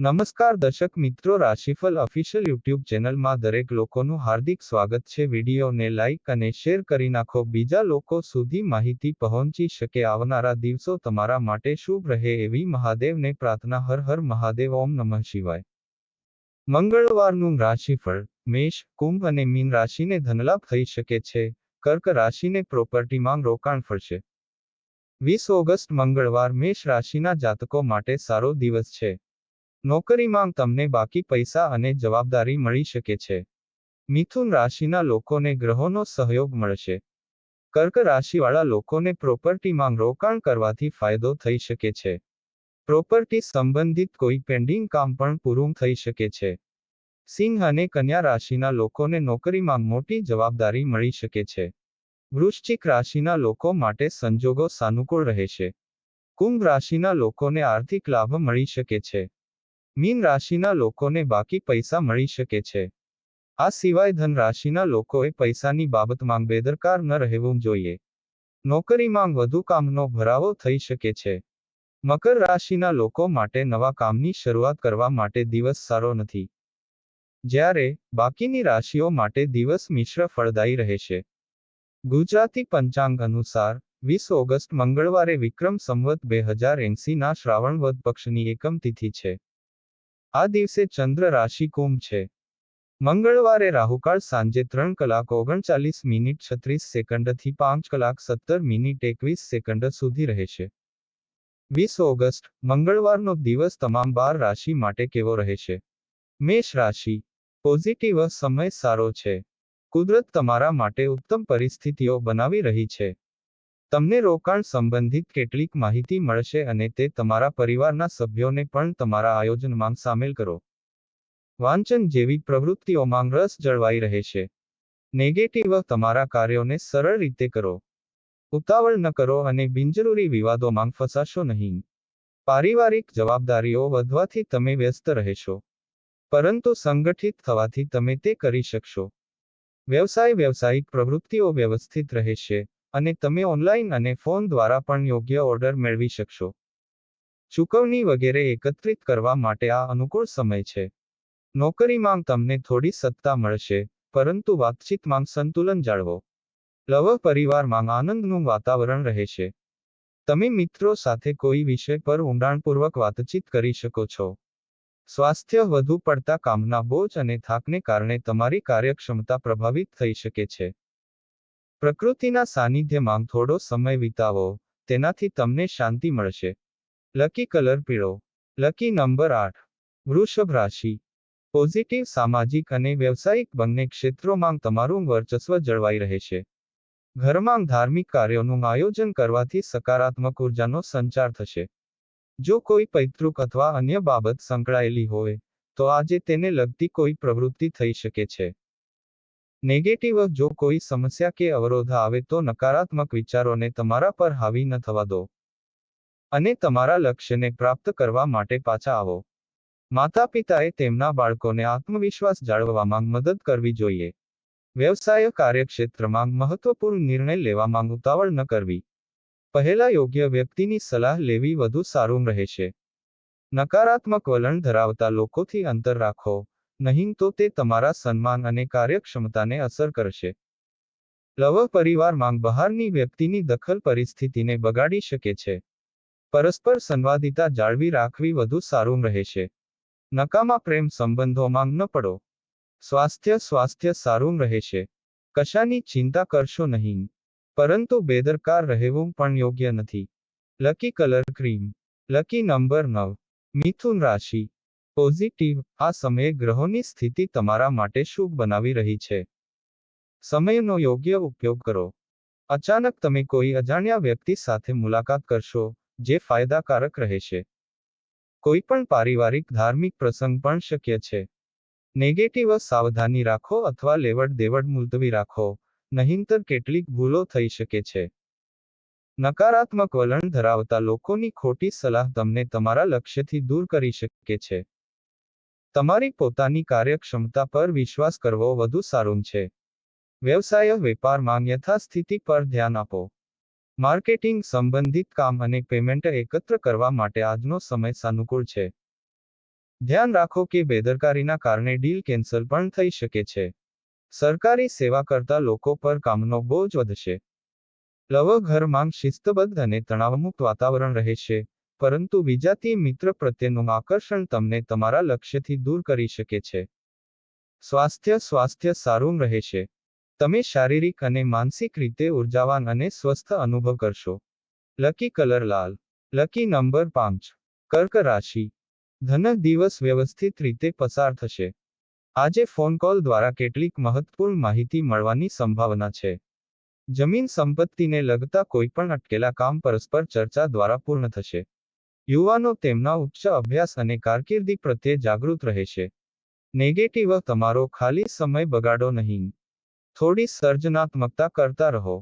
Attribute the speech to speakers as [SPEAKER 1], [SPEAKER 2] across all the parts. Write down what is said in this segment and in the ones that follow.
[SPEAKER 1] નમસ્કાર દર્શક મિત્રો રાશિફળ ઓફિશિયલ યુટ્યુબ ચેનલમાં દરેક લોકોનું હાર્દિક સ્વાગત છે. વિડીયોને લાઇક અને શેર કરી નાખો. બીજા લોકો સુધી માહિતી પહોંચી શકે આવનારા દિવસો તમારા માટે શુભ રહે એવી મહાદેવને પ્રાર્થના. હર હર મહાદેવ, ઓમ નમઃ શિવાય. મંગળવારનું રાશિફળ, મેષ, કુંભ અને મીન રાશિને ધનલાભ થઈ શકે છે. કર્ક રાશિને પ્રોપર્ટીમાં રોકાણ ફળશે વીસ ઓગસ્ટ મંગળવાર, મેષ રાશિના જાતકો માટે સારો દિવસ છે. નોકરીમાં તમને બાકી પૈસા અને જવાબદારી મળી શકે છે. મિથુન રાશિના લોકોને ગ્રહોનો સહયોગ મળશે. કર્ક રાશિવાળા લોકોને પ્રોપર્ટીમાં રોકાણ કરવાથી ફાયદો થઈ શકે છે. પ્રોપર્ટી સંબંધિત કોઈ પેન્ડિંગ કામ પણ પૂરું થઈ શકે છે. સિંહ અને કન્યા રાશિના લોકોને નોકરીમાં મોટી જવાબદારી મળી શકે છે. વૃશ્ચિક રાશિના લોકો માટે સંજોગો સાનુકૂળ રહેશે. કુંભ રાશિના લોકોને આર્થિક લાભ મળી શકે છે. મીન રાશિના લોકોને બાકી પૈસા મળી શકે છે. આ સિવાય ધન રાશિના લોકોએ પૈસાની બાબતમાં બેદરકાર ન રહેવું જોઈએ. નોકરીમાં વધુ કામનો ભરાવો થઈ શકે છે. મકર રાશિના લોકો માટે નવા કામની શરૂઆત કરવા માટે દિવસ સારો નથી. જ્યારે બાકીની રાશિઓ માટે દિવસ મિશ્ર ફળદાયી રહેશે. ગુજરાતી પંચાંગ અનુસાર, વીસ ઓગસ્ટ મંગળવારે વિક્રમ સંવત બે હજાર એંસીના શ્રાવણ વધ પક્ષની એકમ તિથિ છે. આ દિવસે ચંદ્ર રાશિ કુંભ છે. મંગળવારે રાહુકાળ સાંજે ત્રણ કલાક ઓગણચાલીસ મિનિટ છત્રીસ સેકન્ડથી પાંચ કલાક સત્તર મિનિટ એકવીસ સેકન્ડ સુધી રહેશે વીસ ઓગસ્ટ, મંગળવારનો દિવસ તમામ બાર રાશિ માટે કેવો રહેશે મેષ રાશિ, પોઝિટિવ, સમય સારો છે. કુદરત તમારા માટે ઉત્તમ પરિસ્થિતિઓ બનાવી રહી છે. તમને રોકાણ સંબંધિત કેટલીક માહિતી મળશે અને તે તમારા પરિવારના સભ્યોને પણ તમારા આયોજનમાં સામેલ કરો. વાંચન જેવી પ્રવૃત્તિઓમાં રસ જળવાઈ રહેશે નેગેટિવ તમારા કાર્યોને સરળ રીતે કરો. ઉતાવળ ન કરો અને બિનજરૂરી વિવાદોમાં ફસાશો નહીં. પારિવારિક જવાબદારીઓ વધવાથી તમે વ્યસ્ત રહેશો. પરંતુ સંગઠિત થવાથી તમે તે કરી શકશો. વ્યવસાય વ્યવસાયિક પ્રવૃત્તિઓ વ્યવસ્થિત રહેશે અને તમે ઓનલાઈન અને ફોન દ્વારા પણ યોગ્ય ઓર્ડર મેળવી શકશો. ચૂકવણી વગેરે એકત્રિત કરવા માટે આ અનુકૂળ સમય છે. નોકરીમાં તમને થોડી સત્તા મળશે, પરંતુ વાતચીતમાં સંતુલન જાળવો. લવ પરિવારમાં આનંદનું વાતાવરણ રહેશે. તમે મિત્રો સાથે કોઈ વિષય પર ઊંડાણપૂર્વક વાતચીત કરી શકો છો. સ્વાસ્થ્ય વધુ પડતા કામના બોજ અને થાકને કારણે તમારી કાર્યક્ષમતા પ્રભાવિત થઈ શકે છે. પ્રકૃતિના સાનિધ્યમાં થોડો સમય વિતાવો, તેનાથી તમને શાંતિ મળશે. લકી કલર પીળો. લકી નંબર આઠ. વૃષભ રાશિ. પોઝિટિવ સામાજિક અને વ્યવસાયિક બંને ક્ષેત્રોમાં તમારું વર્ચસ્વ જળવાઈ રહેશે. ઘરમાં ધાર્મિક કાર્યોનું આયોજન કરવાથી સકારાત્મક ઉર્જાનો સંચાર થશે. જો કોઈ પૈતૃક અથવા અન્ય બાબત સંકળાયેલી હોય, તો આજે તેને લગતી કોઈ પ્રવૃત્તિ થઈ શકે છે. નેગેટિવ જો કોઈ સમસ્યા કે અવરોધ આવે તો નકારાત્મક વિચારોને તમારા પર હાવી ન થવા દો. અને તમારા લક્ષ્યને પ્રાપ્ત કરવા માટે પાછા આવો. માતા પિતાએ તેમના બાળકોને આત્મવિશ્વાસ જાળવવામાં મદદ કરવી જોઈએ. વ્યવસાય કાર્યક્ષેત્રમાં મહત્વપૂર્ણ નિર્ણય લેવામાં ઉતાવળ ન કરવી. પહેલા યોગ્ય વ્યક્તિની સલાહ લેવી વધુ સારું રહેશે. નકારાત્મક વલણ ધરાવતા લોકોથી અંતર રાખો. નહીં તો તે તમારા સન્માન અને કાર્યક્ષમતાને અસર કરશે. લવ પરિવારમાં બહારની વ્યક્તિની દખલ પરિસ્થિતિને બગાડી શકે છે. પરસ્પર સંવાદિતા જાળવી રાખવી વધુ સારું રહેશે નકામા પ્રેમ સંબંધોમાં ન પડો. સ્વાસ્થ્ય સ્વાસ્થ્ય સારું રહેશે કશાની ચિંતા કરશો નહીં. પરંતુ બેદરકાર રહેવું પણ યોગ્ય નથી. Lucky colour cream. Lucky number નવ. મિથુન રાશિ. પોઝિટિવ, આ સમયે ગ્રહોની સ્થિતિ તમારા માટે શુભ બનાવી રહી છે. સમયનો યોગ્ય ઉપયોગ કરો. અચાનક તમે કોઈ અજાણ્યા વ્યક્તિ સાથે મુલાકાત કરશો, જે ફાયદાકારક રહેશે. કોઈ પણ પારિવારિક, ધાર્મિક પ્રસંગ પણ શક્ય છે. નેગેટિવ સાવધાની રાખો અથવા લેવડ દેવડ મુલતવી રાખો, નહીંતર કેટલીક ભૂલો થઈ શકે છે. નકારાત્મક વલણ ધરાવતા લોકોની ખોટી સલાહ તમને તમારા લક્ષ્યથી દૂર કરી શકે છે. તમારી પોતાની કાર્યક્ષમતા પર વિશ્વાસ કરવો વધુ સારું છે. વ્યવસાય વેપારમાં યથાસ્થિતિ પર ધ્યાન આપો. માર્કેટિંગ સંબંધિત કામ અને પેમેન્ટ એકત્ર કરવા માટે આજનો સમય સાનુકૂળ છે. ધ્યાન રાખો કે બેદરકારીના કારણે ડીલ કેન્સલ પણ થઈ શકે છે. સરકારી સેવા કરતા લોકો પર કામનો બોજ વધશે. લવ ઘરમાં શિસ્તબદ્ધ અને તણાવમુક્ત વાતાવરણ રહેશે. પરંતુ વિજાતીય મિત્ર પ્રત્યેનું આકર્ષણ તમને તમારા લક્ષ્યથી દૂર કરી શકે છે. સ્વાસ્થ્ય સ્વાસ્થ્ય સારું રહેશે. તમે શારીરિક અને માનસિક રીતે ઉર્જાવાન અને સ્વસ્થ અનુભવ કરશો. લકી કલર લાલ. લકી નંબર પાંચ. કર્ક રાશિ. ધન દિવસ વ્યવસ્થિત રીતે પસાર થશે. આજે ફોન કોલ દ્વારા કેટલીક મહત્વપૂર્ણ માહિતી મળવાની સંભાવના છે. જમીન સંપત્તિને લગતા કોઈપણ અટકેલા કામ પરસ્પર ચર્ચા દ્વારા પૂર્ણ થશે. યુવાનો તેમના ઉચ્ચ અભ્યાસ અને કારકિર્દી પ્રત્યે જાગૃત રહેશે નેગેટિવ તમારો ખાલી સમય બગાડો નહીં. થોડી સર્જનાત્મકતા કરતા રહો.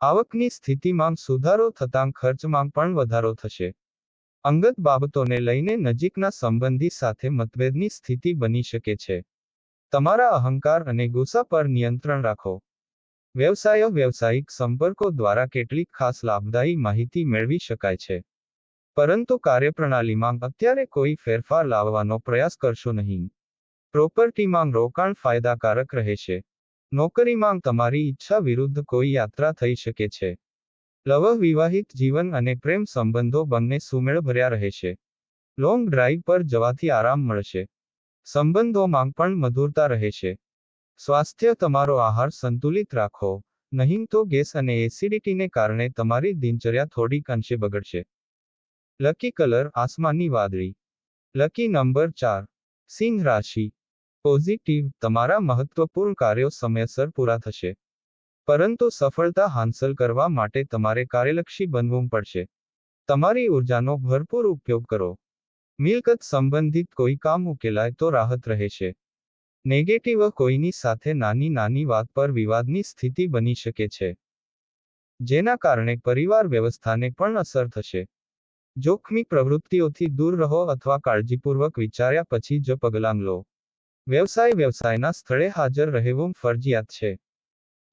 [SPEAKER 1] આવકની સ્થિતિમાં સુધારો થતાં ખર્ચમાં પણ વધારો થશે. અંગત બાબતોને લઈને નજીકના સંબંધી સાથે મતભેદની સ્થિતિ બની શકે છે. તમારા અહંકાર અને ગુસ્સા પર નિયંત્રણ રાખો. વ્યવસાયો વ્યવસાયિક સંપર્કો દ્વારા કેટલીક ખાસ લાભદાયી માહિતી મેળવી શકાય છે. પરંતુ કાર્યપ્રણાલીમાં અત્યારે કોઈ ફેરફાર લાવવાનો પ્રયાસ કરશો નહીં. પ્રોપર્ટીમાં રોકાણ ફાયદાકારક રહેશે. નોકરીમાં તમારી ઈચ્છા વિરુદ્ધ કોઈ યાત્રા થઈ શકે છે. લવ વિવાહિત જીવન અને પ્રેમ સંબંધો બંને સુમેળભર્યા રહેશે. લોંગ ડ્રાઈવ પર જવાથી આરામ મળશે. સંબંધોમાં પણ મધુરતા રહેશે. સ્વાસ્થ્ય તમારો આહાર સંતુલિત રાખો. નહીં તો ગેસ અને એસિડિટીને કારણે તમારી દિનચર્યા થોડીક અંશે બગડશે. લકી કલર આસમાની વાદળી લકી નંબર ચાર સિંહ રાશિ પોઝિટિવ તમારા મહત્વપૂર્ણ કાર્યો સમયસર પૂરા થશે પરંતુ સફળતા હાંસલ કરવા માટે તમારે કાર્યલક્ષી બનવું પડશે તમારી ઉર્જાનો ભરપૂર ઉપયોગ કરો મિલકત સંબંધિત કોઈ કામ ઉકેલાય તો રાહત રહેશે નેગેટિવ કોઈની સાથે નાની નાની વાત પર વિવાદની સ્થિતિ બની શકે છે જેના કારણે પરિવાર વ્યવસ્થાને પણ અસર થશે જોખમી પ્રવૃત્તિઓથી દૂર રહો અથવા કાળજીપૂર્વક વિચાર્યા પછી જ પગલાં લો. વ્યવસાય વ્યવસાયના સ્થળે હાજર રહેવું ફરજિયાત છે.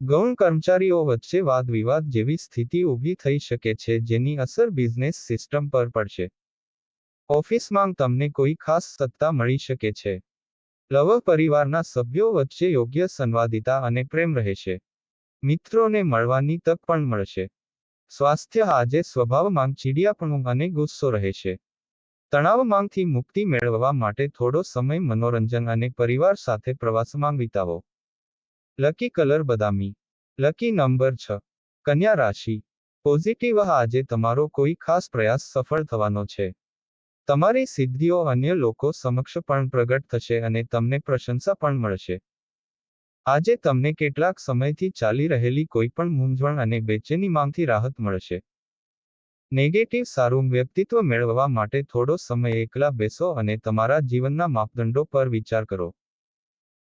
[SPEAKER 1] ગૌણ કર્મચારીઓ વચ્ચે વાદ વિવાદ જેવી સ્થિતિ ઊભી થઈ શકે છે જેની અસર બિઝનેસ સિસ્ટમ પર પડશે. ઓફિસમાં તમને કોઈ ખાસ સત્તા મળી શકે છે. લવ પરિવારના સભ્યો વચ્ચે યોગ્ય સંવાદિતા અને પ્રેમ રહેશે. મિત્રોને મળવાની તક પણ મળશે. સ્વાસ્થ્ય આજે સ્વભાવમાં ચીડિયાપણું અને ગુસ્સો રહેશે તણાવમાંથી મુક્તિ મેળવવા માટે થોડો સમય મનોરંજન અને પરિવાર સાથે પ્રવાસમાં વિતાવો. લકી કલર બદામી. લકી નંબર છ. કન્યા રાશિ. પોઝિટિવ આજે તમારો કોઈ ખાસ પ્રયાસ સફળ થવાનો છે. તમારી સિદ્ધિઓ અન્ય લોકો સમક્ષ પણ પ્રગટ થશે અને તમને પ્રશંસા પણ મળશે. આજે તમને કેટલાક સમયથી ચાલી રહેલી કોઈપણ મૂંઝવણ અને બેચેનીમાંથી રાહત મળશે. નેગેટિવ સારું વ્યક્તિત્વ મેળવવા માટે થોડો સમય એકલા બેસો અને તમારા જીવનના માપદંડો પર વિચાર કરો.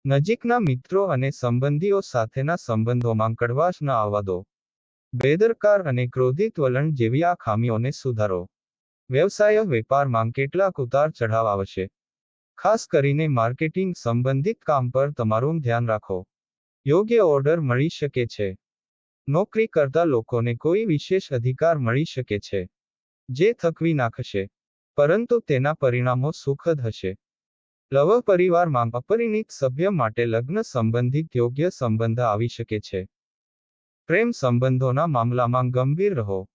[SPEAKER 1] નજીકના મિત્રો અને સંબંધીઓ સાથેના સંબંધોમાં કડવાશ ન આવવા દો. બેદરકાર અને ક્રોધિત વલણ જેવી આ ખામીઓને સુધારો. વ્યવસાય, વેપારમાં કેટલાક ઉતાર ચઢાવ આવશે. ખાસ કરીને માર્કેટિંગ સંબંધિત કામ પર તમારું ધ્યાન રાખો. યોગ્ય ઓર્ડર મળી શકે છે. નોકરી કરતા લોકોને કોઈ વિશેષ અધિકાર મળી શકે છે, જે થકવી નાખશે, પરંતુ તેના પરિણામો સુખદ હશે. લવ પરિવારમાં અપરિણિત સભ્ય માટે લગ્ન સંબંધિત યોગ્ય સંબંધ આવી શકે છે. પ્રેમ સંબંધોના મામલામાં ગંભીર રહો.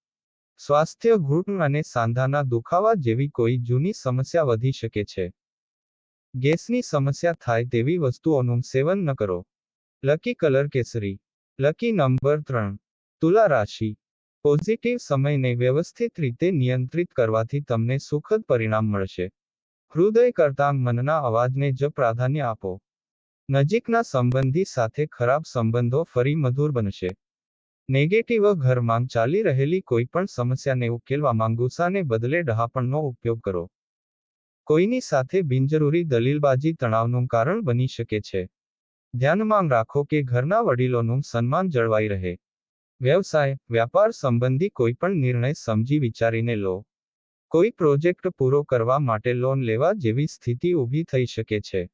[SPEAKER 1] સ્વાસ્થ્ય, ઘૂંટણ અને સાંધાના દુખાવા જેવી કોઈ જૂની સમસ્યા વધી શકે છે. ગેસની સમસ્યા થાય તેવી વસ્તુઓનું સેવન ન કરો. લકી કલર કેસરી લકી નંબર ત્રણ. તુલા રાશિ. પોઝિટિવ સમયને વ્યવસ્થિત રીતે નિયંત્રિત કરવાથી તમને સુખદ પરિણામ મળશે. હૃદય કરતાં મનના અવાજને જ પ્રાધાન્ય આપો. નજીકના સંબંધી સાથે ખરાબ સંબંધો ફરી મધુર બનશે. નેગેટિવ ઘરમાં ચાલી રહેલી કોઈ પણ સમસ્યાને ઉકેલવામાં ગુસ્સાને બદલે ડહાપણનો ઉપયોગ કરો. કોઈની સાથે બિનજરૂરી દલીલબાજી તણાવનું કારણ બની શકે છે. ધ્યાનમાં રાખો કે ઘરના વડીલોનું સન્માન જળવાઈ રહે. વ્યવસાય, વ્યાપાર સંબંધી કોઈપણ નિર્ણય સમજી વિચારીને લો. કોઈ પ્રોજેક્ટ પૂરો કરવા માટે લોન લેવા જેવી સ્થિતિ ઊભી થઈ શકે છે.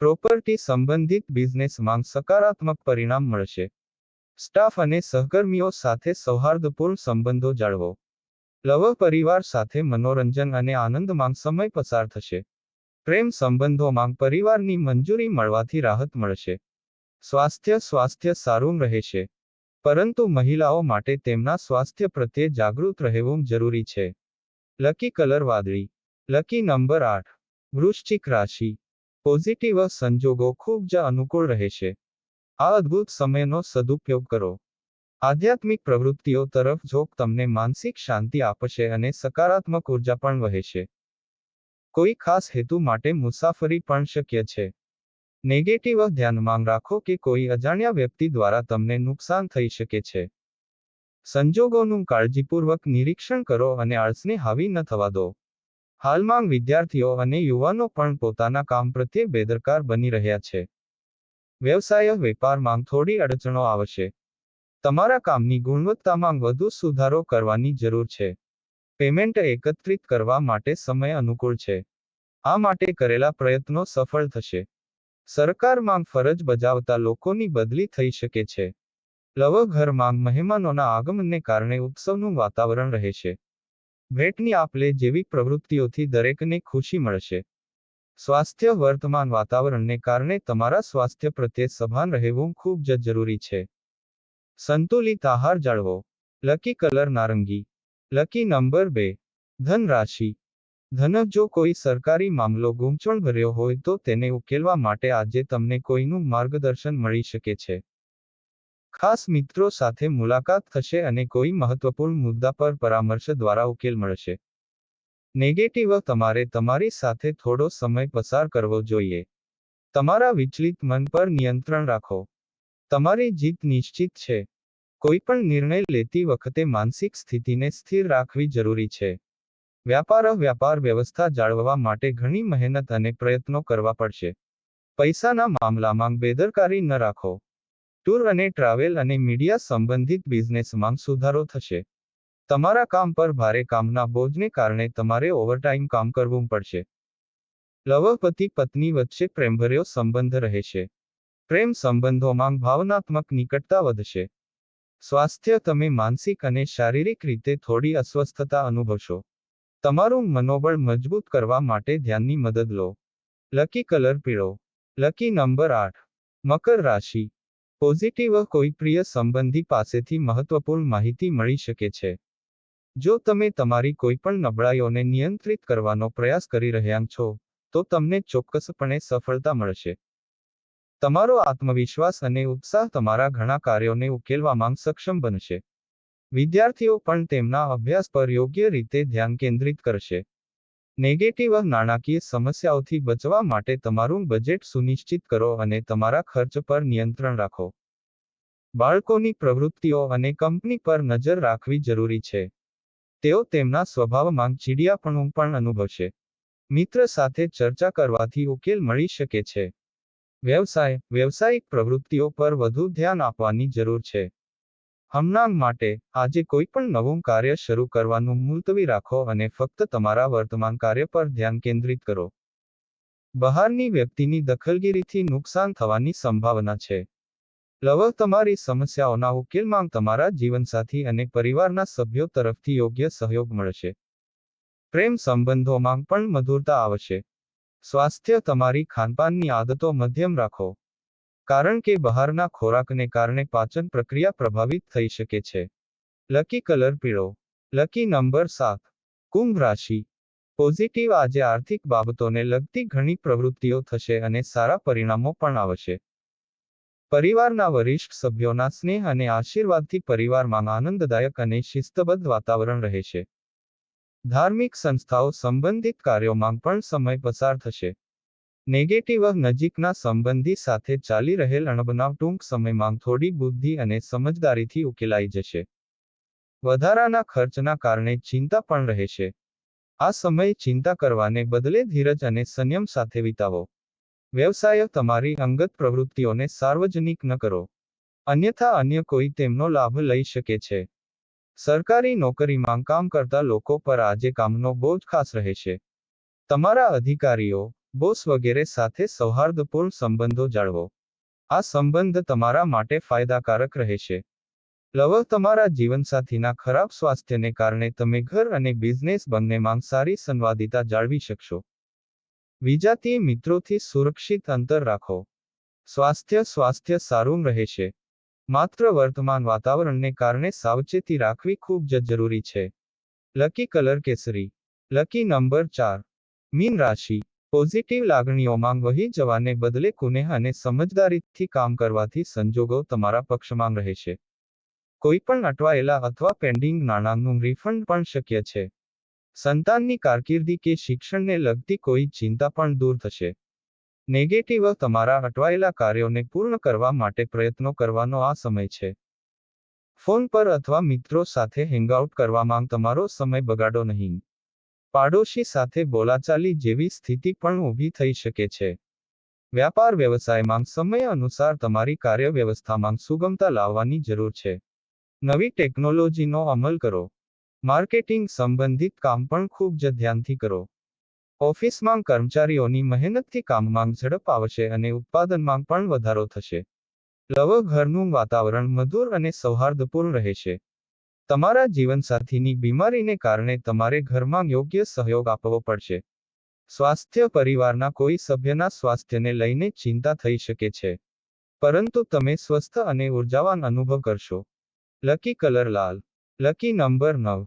[SPEAKER 1] પ્રોપર્ટી સંબંધિત બિઝનેસમાં સકારાત્મક પરિણામ મળશે. સ્ટાફ અને સહકર્મીઓ સાથે સૌહાર્દપૂર્ણ સંબંધો જાળવો. લવ પરિવાર સાથે મનોરંજન અને આનંદમાં સમય પસાર થશે. પ્રેમ સંબંધોમાં પરિવારની મંજૂરી મળવાથી રાહત મળશે. સ્વાસ્થ્ય સ્વાસ્થ્ય સારું રહેશે. પરંતુ મહિલાઓ માટે તેમના સ્વાસ્થ્ય પ્રત્યે જાગૃત રહેવું જરૂરી છે. લકી કલર વાદળી. લકી નંબર આઠ. વૃશ્ચિક રાશિ. પોઝિટિવ સંજોગો ખૂબ જ અનુકૂળ રહેશે. આ અદ્ભુત સમયનો સદુપયોગ કરો. આધ્યાત્મિક પ્રવૃત્તિઓ તરફ ઝોક તમને માનસિક શાંતિ આપશે અને સકારાત્મક ઊર્જા પણ વહેશે. કોઈ ખાસ હેતુ માટે મુસાફરી પણ શક્ય છે. નેગેટિવ ધ્યાનમાં રાખો કે કોઈ અજાણ્યા વ્યક્તિ દ્વારા તમને નુકસાન થઈ શકે છે. સંજોગોનું કાળજીપૂર્વક નિરીક્ષણ કરો અને આળસને હાવી ન થવા દો. હાલમાં વિદ્યાર્થીઓ અને યુવાનો પણ પોતાના કામ પ્રત્યે બેદરકાર બની રહ્યા છે. વ્યવસાય, વેપારમાં થોડી અડચણો આવશે. તમારા કામની ગુણવત્તામાં વધુ સુધારો કરવાની જરૂર છે. પેમેન્ટ એકત્રિત કરવા માટે સમય અનુકૂળ છે. આ માટે કરેલા પ્રયત્નો સફળ થશે. સરકારમાં ફરજ બજાવતા લોકોની બદલી થઈ શકે છે. લવઘરમાં મહેમાનોના આગમનને કારણે ઉત્સવનું વાતાવરણ રહેશે ભેટની આપલે જેવી પ્રવૃત્તિઓથી દરેકને ખુશી મળશે. સ્વાસ્થ્ય વર્તમાન વાતાવરણને કારણે તમારા સ્વાસ્થ્ય પ્રત્યે સભાન રહેવું ખૂબ જ જરૂરી છે. સંતુલિત આહાર જાળવો. લકી કલર નારંગી. લકી નંબર બે. ધન રાશિ ધન જો કોઈ સરકારી મામલો ગૂંચવણ ભર્યો હોય તો તેને ઉકેલવા માટે આજે તમને કોઈનું માર્ગદર્શન મળી શકે છે. ખાસ મિત્રો સાથે મુલાકાત થશે અને કોઈ મહત્વપૂર્ણ મુદ્દા પર પરામર્શ દ્વારા ઉકેલ મળશે. નેગેટિવ તમારે તમારી સાથે થોડો સમય પસાર કરવો જોઈએ. તમારા વિચલિત મન પર નિયંત્રણ રાખો. તમારી જીત નિશ્ચિત છે. કોઈ પણ નિર્ણય લેતી વખતે માનસિક સ્થિતિને સ્થિર રાખવી જરૂરી છે. વ્યાપાર વ્યાપાર વ્યવસ્થા જાળવવા માટે ઘણી મહેનત અને પ્રયત્નો કરવા પડશે. પૈસાના મામલામાં બેદરકારી ન રાખો. ટૂર અને ટ્રાવેલ અને મીડિયા સંબંધિત બિઝનેસમાં સુધારો થશે. તમારા કામ પર ભારે કામના બોજને કારણે તમારે ઓવરટાઇમ કામ કરવું પડશે. લવ પતિ પત્ની વચ્ચે પ્રેમભર્યો સંબંધ રહેશે. પ્રેમ સંબંધોમાં ભાવનાત્મક નિકટતા વધશે. સ્વાસ્થ્ય તમે માનસિક અને શારીરિક રીતે થોડી અસ્વસ્થતા અનુભવશો. તમારું મનોબળ મજબૂત કરવા માટે ધ્યાનની મદદ લો. લકી કલર પીળો. લકી નંબર આઠ. મકર રાશિ. પોઝિટિવ કોઈ પ્રિય સંબંધી પાસેથી મહત્વપૂર્ણ માહિતી મળી શકે છે. જો તમે તમારી કોઈપણ નબળાઈઓને નિયંત્રિત કરવાનો પ્રયાસ કરી રહ્યા છો, તો તમને ચોક્કસપણે સફળતા મળશે. તમારો આત્મવિશ્વાસ અને ઉત્સાહ તમારા ઘણા કાર્યોને ઉકેલવામાં સક્ષમ બનશે. વિદ્યાર્થીઓ પણ તેમના અભ્યાસ પર યોગ્ય રીતે ધ્યાન કેન્દ્રિત કરશે. નેગેટિવ નાણાકીય સમસ્યાઓથી બચવા માટે તમારું બજેટ સુનિશ્ચિત કરો અને તમારા ખર્ચ પર નિયંત્રણ રાખો. બાળકોની પ્રવૃત્તિઓ અને કંપની પર નજર રાખવી જરૂરી છે. તેઓ તેમના સ્વભાવમાં ચીડિયાપણું પણ અનુભવશે. મિત્ર સાથે ચર્ચા કરવાથી ઉકેલ મળી શકે છે. વ્યવસાય, વ્યવસાયિક પ્રવૃત્તિઓ પર વધુ ધ્યાન આપવાની જરૂર છે. હમણાં માટે, આજે કોઈ પણ નવું કાર્ય શરૂ કરવાનું મુલતવી રાખો અને ફક્ત તમારા વર્તમાન કાર્ય પર ધ્યાન કેન્દ્રિત કરો. બહારની વ્યક્તિની દખલગીરીથી નુકસાન થવાની સંભાવના છે. લવ તમારી સમસ્યાઓના ઉકેલમાં તમારા જીવનસાથી અને પરિવારના સભ્યો તરફથી યોગ્ય સહયોગ મળશે. પ્રેમ સંબંધોમાં પણ મધુરતા આવશે. સ્વાસ્થ્ય તમારી ખાનપાનની આદતો મધ્યમ રાખો. કારણ કે બહારના ખોરાકને કારણે પાચન પ્રક્રિયા પ્રભાવિત થઈ શકે છે. લકી કલર પીળો. લકી નંબર સાત. કુંભ રાશિ. પોઝિટિવ આજે આર્થિક બાબતોને લગતી ઘણી પ્રવૃત્તિઓ થશે અને સારા પરિણામો પણ આવશે. પરિવારના વરિષ્ઠ સભ્યોના સ્નેહ અને આશીર્વાદથી પરિવારમાં આનંદદાયક અને શિસ્તબદ્ધ વાતાવરણ રહેશે. ધાર્મિક સંસ્થાઓ સંબંધિત કાર્યોમાં પણ સમય પસાર થશે. નેગેટિવ નજીકના સંબંધી સાથે ચાલી રહેલ અણબનાવ ટૂંક સમયમાં થોડી બુદ્ધિ અને સમજદારીથી ઉકેલાઈ જશે. વધારાના ખર્ચના કારણે ચિંતા પણ રહેશે. આ સમય ચિંતા કરવાને બદલે ધીરજ અને સંયમ સાથે વિતાવો. વ્યવસાય તમારી અંગત પ્રવૃત્તિઓને સાર્વજનિક ન કરો. અન્યથા અન્ય કોઈ તેમનો લાભ લઈ શકે છે. સરકારી નોકરીમાં કામ કરતા લોકો પર આજે કામનો બોજ ખાસ રહેશે તમારા અધિકારીઓ, બોસ વગેરે સાથે સૌહાર્દપૂર્ણ સંબંધો જાળવો. આ સંબંધ તમારા માટે ફાયદાકારક રહેશે લવ તમારા જીવનસાથીના ખરાબ સ્વાસ્થ્યને કારણે તમે ઘર અને બિઝનેસ બંનેમાં સારી સંવાદિતા જાળવી શકશો. વિજાતીય મિત્રોથી સુરક્ષિત અંતર રાખો. સ્વાસ્થ્ય સ્વાસ્થ્ય સારું રહેશે માત્ર વર્તમાન વાતાવરણને કારણે સાવચેતી રાખવી ખૂબ જ જરૂરી છે. લકી કલર કેસરી લકી નંબર ચાર. મીન રાશિ. પોઝિટિવ લાગણીઓમાં વહી જવાને બદલે કુનેહ અને સમજદારીથી કામ કરવાથી સંજોગો તમારા પક્ષમાં રહેશે. કોઈપણ અટવાયેલા અથવા પેન્ડિંગ નાણાંનું રિફંડ પણ શક્ય છે. સંતાનની કારકિર્દી કે શિક્ષણને લગતી કોઈ ચિંતા પણ દૂર થશે. નેગેટિવ તમારા અટવાયેલા કાર્યોને પૂર્ણ કરવા માટે પ્રયત્નો કરવાનો આ સમય છે. ફોન પર અથવા મિત્રો સાથે હેંગઆઉટ કરવામાં તમારો સમય બગાડો નહીં. પાડોશી સાથે બોલાચાલી જેવી સ્થિતિ પણ ઊભી થઈ શકે છે. વ્યાપાર વ્યવસાયમાં સમય અનુસાર તમારી કાર્ય વ્યવસ્થામાં સુગમતા લાવવાની જરૂર છે. નવી ટેકનોલોજીનો અમલ કરો. માર્કેટિંગ સંબંધિત કામ પણ ખૂબ જ ધ્યાનથી કરો. ઓફિસમાં કર્મચારીઓની મહેનતથી કામમાં ઝડપ આવશે અને ઉત્પાદનમાં પણ વધારો થશે. લવ ઘરનું વાતાવરણ મધુર અને સૌહાર્દપૂર્ણ રહેશે તમારા જીવનસાથીની બીમારીને કારણે તમારે ઘરમાં યોગ્ય સહયોગ આપવો પડશે. સ્વાસ્થ્ય પરિવારના કોઈ સભ્યના સ્વાસ્થ્યને લઈને ચિંતા થઈ શકે છે. પરંતુ તમે સ્વસ્થ અને ઉર્જાવાન અનુભવ કરશો. લકી કલર લાલ. લકી નંબર નવ.